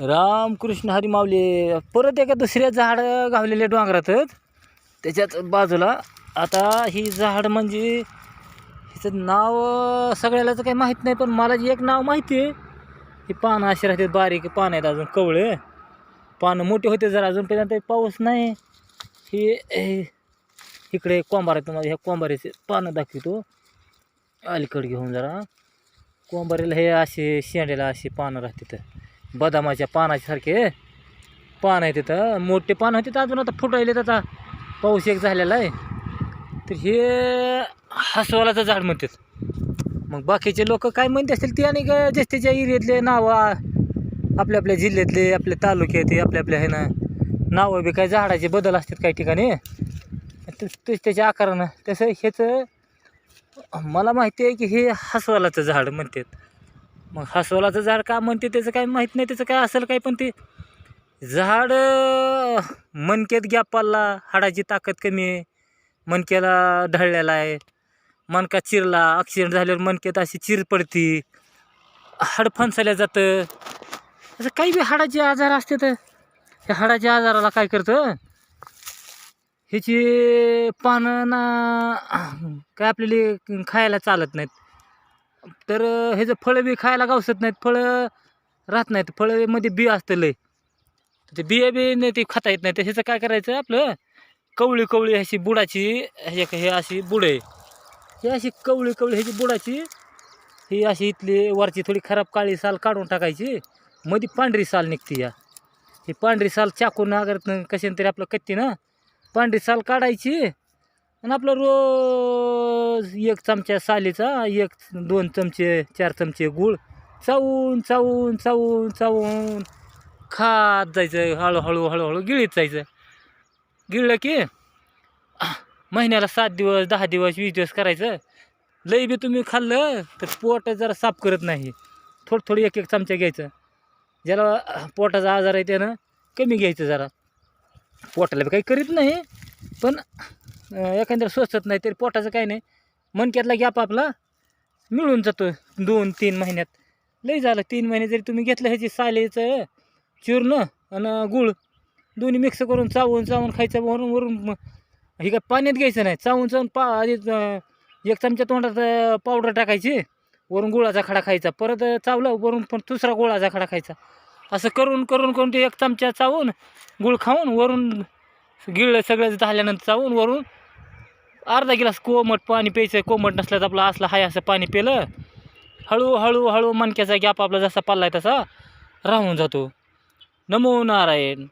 रामकृष्ण हरी माऊली. परत एका दुसऱ्या झाड गावलेल्या डोंगरातच त्याच्यात बाजूला आता ही झाड म्हणजे हिचं नाव सगळ्याला सगळ्यालाच काही माहीत नाही पण मला एक नाव माहिती आहे. ही पानं अशी राहतात बारीक पानं आहेत अजून कवळे. पानं मोठे होते जरा अजूनपर्यंत पाऊस नाही. ही हे- इकडे कोंबार आहे तुम्हाला ह्या कोंबाऱ्याचे पानं दाखवतो. अलीकडे घेऊन जरा. कोंबारीला हे असे शेंड्याला अशी पानं राहतात. बदामाच्या पानासारखे पान आहे तिथं. मोठे पान होते तर अजून आता फुटायलेत आता पाऊस एक झालेला आहे. तर हे हसवालाचं झाड म्हणतात. मग बाकीचे लोक काय म्हणते असतील ते आणि का जास्तीच्या एरियातले नावं आपल्या आपल्या जिल्ह्यातले आपल्या तालुक्यातले आपल्या आपल्या हे ना नावं बी काय झाडाचे बदल असतात काही ठिकाणी. ते- त्याच्या आकारानं. तसं ह्याचं मला माहिती आहे की हे हसवालाचं झाड म्हणतात. मग हसवलाचं झाड का म्हणते त्याचं काय माहीत नाही त्याचं काय असेल काय पण ते. झाड मनक्यात गॅप पडला हाडाची ताकद कमी आहे मणक्याला ढळलेला आहे. मनका चिरला ॲक्सिडेंट झाल्यावर मनक्यात अशी चिर पडती. हाड फणसायला जातं. असं काही बी हाडाचे आजार असते तर त्या हाडाच्या आजाराला काय करतं? ह्याची पानं ना काय आपल्याला खायला चालत नाहीत. तर ह्याचं फळं बी खायला गावसत नाहीत फळं राहत नाहीत. फळमध्ये बी असतं लय. ते बिया बी नाही ते खाता येत नाही. तर ह्याचं काय करायचं आपलं? कवळी कवळी अशी बुडाची हे हे अशी बुड आहे. ही अशी कवळी कवळी ह्याची बुडाची ही अशी इथली वरची थोडी खराब काळी साल काढून टाकायची. मध्ये पांढरी साल निघते या. ही पांढरी साल चाकून अगर कशाने तरी आपलं कत्ती ना पांढरी साल काढायची. आणि आपलं रोज एक चमचा सालीचा एक दोन चमचे चार चमचे गूळ. चावून चावून चावून चावून खात जायचं हळूहळू हळूहळू गिळीत जायचं. गिळलं की महिन्याला सात दिवस दहा दिवस वीस दिवस करायचं. लई बी तुम्ही खाल्लं तर पोट जरा साफ करत नाही. थोडं थोडं एक एक चमचा घ्यायचं. ज्याला पोटाचा आजार आहे त्यानं कमी घ्यायचं जरा. पोटाला बी काही करीत नाही पण एखाद्याला स्वचत नाही तरी पोटाचं काही नाही. मनक्यातला गॅप आपला मिळून जातो दोन तीन महिन्यात. लई झालं तीन महिने जरी तुम्ही घेतलं ह्याची सालेचं चूर्ण आणि गुळ दोन्ही मिक्स करून चावून चावून खायचं वरून वरून हे काय पाण्यात घ्यायचं नाही. चावून चावून पा आधी एक चमचा तोंडात पावडर टाकायची वरून गुळाचा खडा खायचा. परत चावलं वरून पण दुसरा गुळाचा खडा खायचा. असं करून करून करून ते एक चमचा चावून गुळ खाऊन वरून गिळलं सगळं झाल्यानंतर चावून वरून अर्धा गिलास कोमट पाणी प्यायचं. कोमट नसलं तर आपलं असलं हाय असं पाणी पिलं. हळूहळू हळू मणक्याचा गॅप आपला जसा आहे तसा राहून जातो. नमो नारायण.